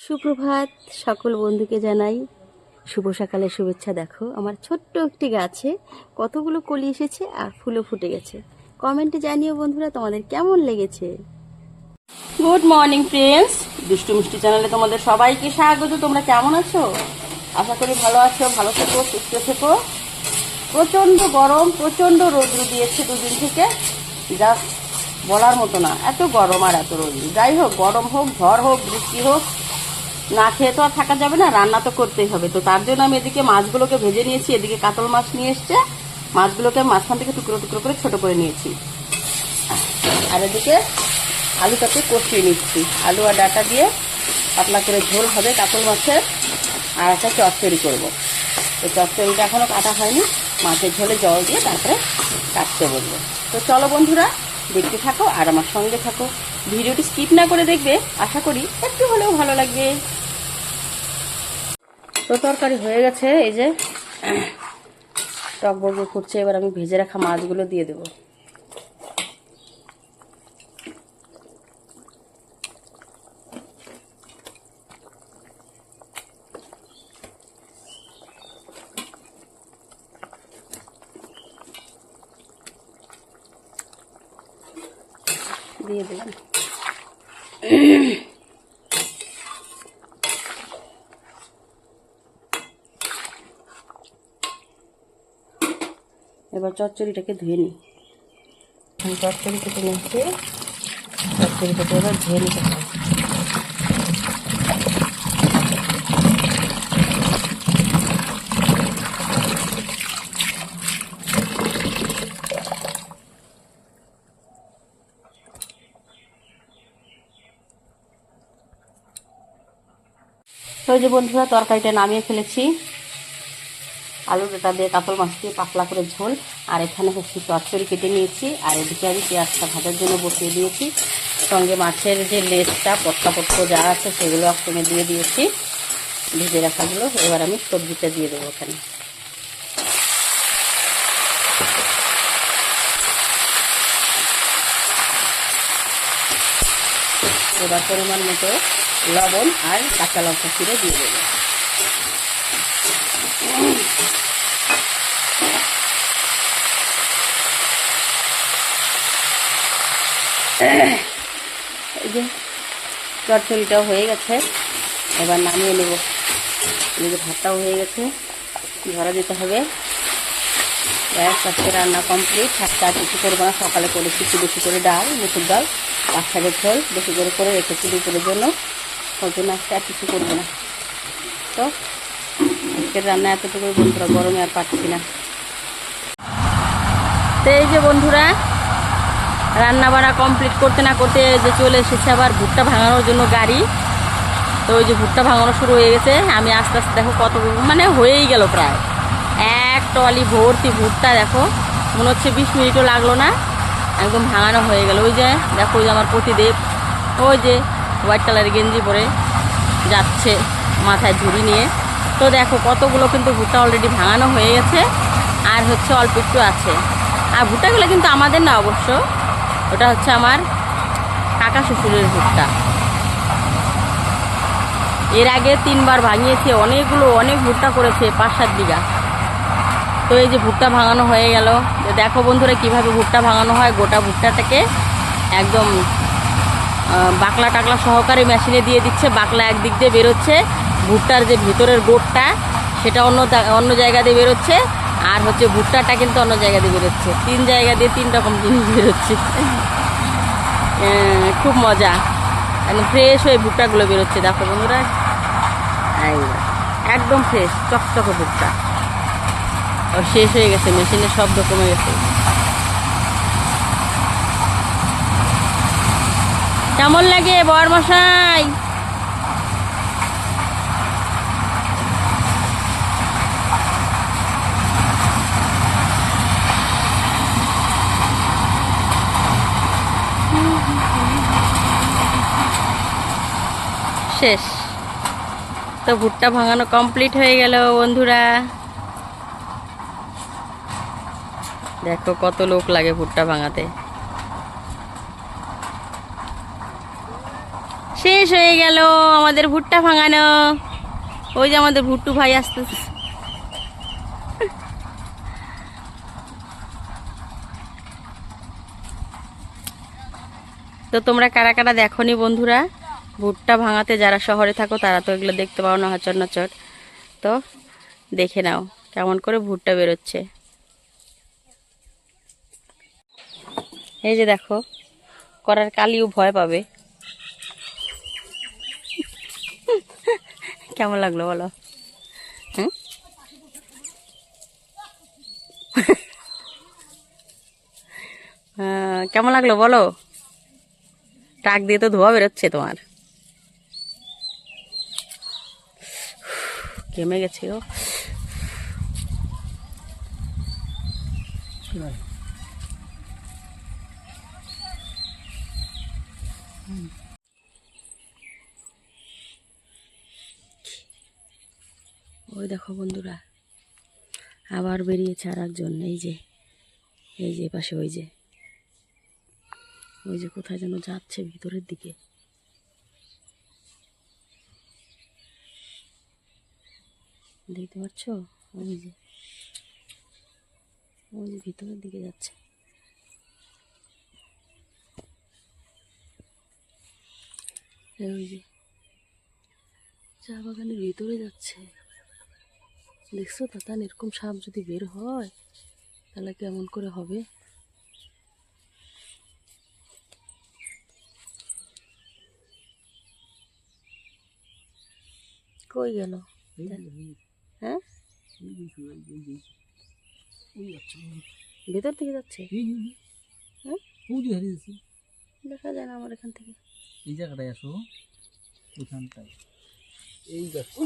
সুপ্রভাত, সকল বন্ধুকে জানাই শুভ সকালের শুভেচ্ছা। দেখো, আমার ছোট্ট একটি গাছে কতগুলো কলি এসেছে আর ফুলও ফুটে গেছে। কমেন্টে জানিও বন্ধুরা, তোমাদের কেমন লেগেছে? Good morning friends. দুষ্টু মিষ্টি চ্যানেলে তোমাদের সবাইকে স্বাগত। তোমরা কেমন আছো? আশা করি ভালো আছো, ভালো থেকো, সুস্থ থেকো। প্রচণ্ড গরম, প্রচণ্ড রৌদ্র দিয়েছে দুদিন থেকে। যা বলার মতো না, এত গরম আর এত রৌদ্র। যাই হোক, গরম হোক, ঝড় হোক, বৃষ্টি হোক না খেয়ে তো আর থাকা যাবে না, রান্না তো করতেই হবে। তো তার জন্য আমি এদিকে মাছগুলোকে ভেজে নিয়েছি, এদিকে কাতল মাছ নিয়ে এসছে। মাছগুলোকে মাঝখান থেকে টুকরো টুকরো করে ছোট করে নিয়েছি। আর এদিকে আলুটাকে কষিয়ে নিচ্ছি। আলু আর ডাটা দিয়ে পাতলা করে ঝোল হবে কাতল মাছের। আর একটা চচ্চড়ি করব। তো চচ্চড়িটা এখনও কাটা হয়নি। মাছের ঝোলে জল দিয়ে তারপরে কাটতে বলব তো চলো বন্ধুরা, দেখতে থাকো আর আমার সঙ্গে থাকো। ভিডিওটি স্কিপ না করে দেখবে, আশা করি একটু হলেও ভালো লাগবে। তো তরকারি হয়ে গেছে, এই যে টক বর্গ করছে এবার আমি ভেজে রাখা মাছগুলো দিয়ে দেবো। দিয়ে দিলাম এবার চচ্চড়িটাকে ধুয়ে নিই। চচ্চড়ি কেটে নিচ্ছি। চচ্চড়ি কেটে এবার ধুয়ে নিতে হবে। ওই যে বন্ধুরা, তরকারিটা নামিয়ে ফেলেছি। আলু ডাটা দিয়ে কাতল মাছ দিয়ে পাতলা করে ঝোল। আর এখানে হচ্ছে চচ্চড়ি কেটে নিয়েছি। আর এদিকে আমি পেঁয়াজটা ভাজার জন্য বসিয়ে দিয়েছি। সঙ্গে মাছের যে লেজটা পটকা পটকো যা আছে সেগুলো একসঙ্গে দিয়ে দিয়েছি। ভেজে রাখাগুলো। এবার আমি সবজিটা দিয়ে দেবো ওখানে এবার পরিমাণ মতো লবণ আর কাঁচা লঙ্কা চিরে দিয়ে দেবো। এই যে চটচড়িটাও হয়ে গেছে। এবার নামিয়ে নেব। এদিকে ভাতটাও হয়ে গেছে। ধরা দিতে হবে। ব্যাস, আজকে রান্না কমপ্লিট আজকে আর কিছু করব না। সকালে করেছি একটু বেশি করে ডাল, মুসুর ডাল শাকের ঝোল, বেশি করে করে রেখেছি দুপুরের জন্য। ওর জন্য আজকে আর কিছু করব না। তো আজকের রান্না এতটুকু বন্ধুরা, গরমে আর পাচ্ছি না। তো এই যে বন্ধুরা, রান্না বাড়া কমপ্লিট করতে না করতে যে চলে এসেছে আবার ভুট্টা ভাঙানোর জন্য গাড়ি। তো ওই যে ভুট্টা ভাঙানো শুরু হয়ে গেছে। আমি আস্তে আস্তে দেখো কত মানে হয়েই গেল প্রায়। এক টলি ভর্তি ভুট্টা দেখো। মনে হচ্ছে বিশ মিনিটও লাগল না। একদম ভাঙানো হয়ে গেল। ওই যে দেখো, ওই যে আমার প্রতিদেব, ওই যে হোয়াইট কালারের গেঞ্জি পরে যাচ্ছে মাথায় ঝুড়ি নিয়ে। তো দেখো কতগুলো কিন্তু ভুট্টা অলরেডি ভাঙানো হয়ে গেছে। আর হচ্ছে অল্প একটু আছে। আর ভুট্টাগুলো কিন্তু আমাদের না অবশ্য। ওটা হচ্ছে আমার কাকা শ্বশুরের ভুট্টা। এর আগে তিনবার ভাঙিয়েছে, অনেকগুলো, অনেক ভুট্টা করেছে পাঁচ সাত বিঘা। তো এই যে ভুট্টা ভাঙানো হয়ে গেল। দেখো বন্ধুরা কীভাবে ভুট্টা ভাঙানো হয় গোটা ভুট্টাটাকে একদম বাকলা টাকলা সহকারে মেশিনে দিয়ে দিচ্ছে, বাকলা একদিক দিয়ে বেরোচ্ছে, ভুট্টার যে ভেতরের গোটটা সেটা অন্য অন্য জায়গা দিয়ে বেরোচ্ছে, আর হচ্ছে ভুট্টাটা কিন্তু অন্য জায়গা দিয়ে বেরোচ্ছে। তিন জায়গা দিয়ে তিন রকম জিনিস বেরোচ্ছে। খুব মজা। একদম ফ্রেশ হয়ে ভুট্টাগুলো বেরোচ্ছে, দেখো বন্ধুরা। একদম ফ্রেশ চকচকে ভুট্টা। ও, শেষ হয়ে গেছে, মেশিনের শব্দ কমে গেছে। কেমন লাগে বর মশাই শেষ। তো ভুট্টা ভাঙানো কমপ্লিট হয়ে গেল বন্ধুরা। দেখো কত লোক লাগে ভুট্টা ভাঙাতে। শেষ হয়ে গেল। আমাদের ভুট্টা ভাঙানো। ওই যে আমাদের ভুট্টু ভাই আসতেছে। তো তোমরা কারা কারা দেখনি বন্ধুরা? ভুট্টা ভাঙাতে যারা শহরে থাকো, তারা তো এগুলো দেখতে পাও না, হচর নচর। তো দেখে নাও কেমন করে ভুট্টা বেরোচ্ছে। এই যে দেখো, করার কালিও ভয় পাবে। কেমন লাগল বলো? হ্যাঁ কেমন লাগল বলো? টাক দিয়ে তো ধোয়া বেরোচ্ছে তোমার। কেমে গেছে ও ওই দেখো বন্ধুরা, আবার বেরিয়েছে আর একজন এই যে এই যে পাশে ওই যে ওই যে কোথায় যেন যাচ্ছে ভিতরের দিকে। দেখতে পাচ্ছ? ওই যে ওই যে ভিতরের দিকে যাচ্ছে। ওই যে, চা বাগানের ভিতরে যাচ্ছে। দেখছ তাতান এরকম সাপ যদি বের হয় তাহলে কেমন করে হবে? কই গেল? হ্যাঁ? ভেতর থেকে যাচ্ছে? হ্যাঁ? দেখা যায় না আমার এখান থেকে। এই জায়গাটায় আসো ওখানটায়। এই দেখো